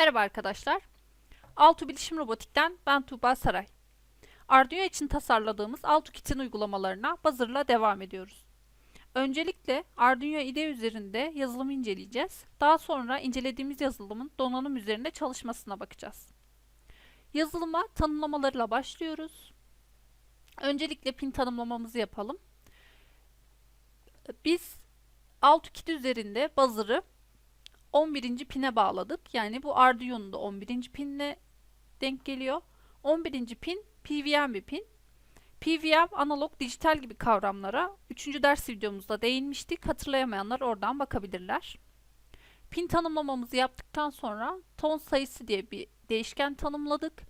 Merhaba arkadaşlar. Altu Bilişim Robotik'ten ben Tuğba Saray. Arduino için tasarladığımız AltuKit'in uygulamalarına Buzzer'la devam ediyoruz. Öncelikle Arduino IDE üzerinde yazılımı inceleyeceğiz. Daha sonra incelediğimiz yazılımın donanım üzerinde çalışmasına bakacağız. Yazılıma tanımlamalarıyla başlıyoruz. Öncelikle pin tanımlamamızı yapalım. Biz AltuKit üzerinde Buzzer'ı 11. pine bağladık. Yani bu Arduino'nun da 11. pinle denk geliyor. 11. pin PWM bir pin. PWM analog dijital gibi kavramlara 3. ders videomuzda değinmiştik. Hatırlayamayanlar oradan bakabilirler. Pin tanımlamamızı yaptıktan sonra ton sayısı diye bir değişken tanımladık.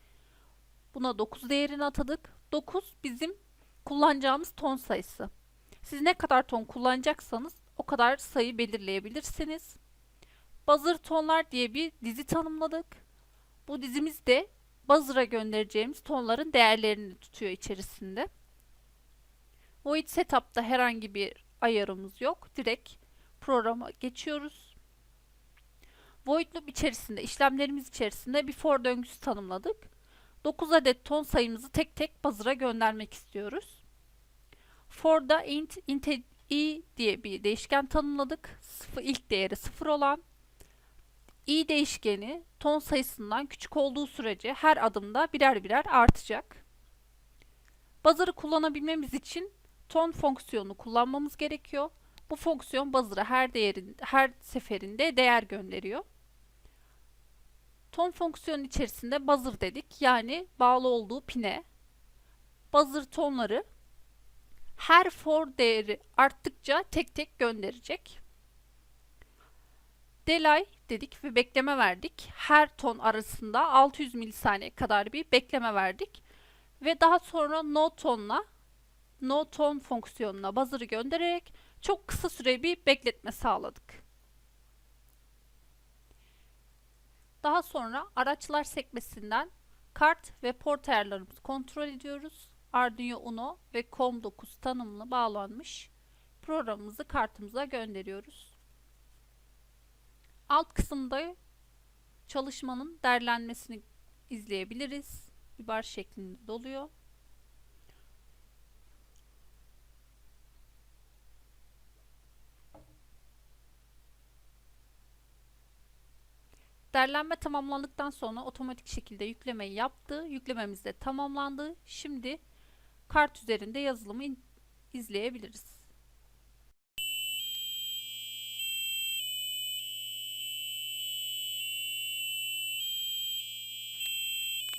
Buna 9 değerini atadık. 9 bizim kullanacağımız ton sayısı. Siz ne kadar ton kullanacaksanız o kadar sayı belirleyebilirsiniz. Buzzer tonlar diye bir dizi tanımladık. Bu dizimizde buzzer'a göndereceğimiz tonların değerlerini tutuyor içerisinde. Void setup'ta herhangi bir ayarımız yok. Direkt programa geçiyoruz. Void loop içerisinde, işlemlerimiz içerisinde bir for döngüsü tanımladık. 9 adet ton sayımızı tek tek buzzer'a göndermek istiyoruz. For'da int, int i diye bir değişken tanımladık. Sıfır, ilk değeri 0 olan i değişkeni ton sayısından küçük olduğu sürece her adımda birer birer artacak. Buzzer'ı kullanabilmemiz için ton fonksiyonunu kullanmamız gerekiyor. Bu fonksiyon buzzer'a her değerin her seferinde değer gönderiyor. Ton fonksiyonun içerisinde buzzer dedik. Yani bağlı olduğu pine. Buzzer tonları her for değeri arttıkça tek tek gönderecek. Delay dedik ve bekleme verdik. Her ton arasında 600 milisaniye kadar bir bekleme verdik. Ve daha sonra no tonla no ton fonksiyonuna buzzer'ı göndererek çok kısa süre bir bekletme sağladık. Daha sonra araçlar sekmesinden kart ve port ayarlarımızı kontrol ediyoruz. Arduino Uno ve COM9 tanımlı bağlanmış programımızı kartımıza gönderiyoruz. Alt kısımda çalışmanın derlenmesini izleyebiliriz. Bir bar şeklinde doluyor. Derlenme tamamlandıktan sonra otomatik şekilde yüklemeyi yaptı. Yüklememiz de tamamlandı. Şimdi kart üzerinde yazılımı izleyebiliriz.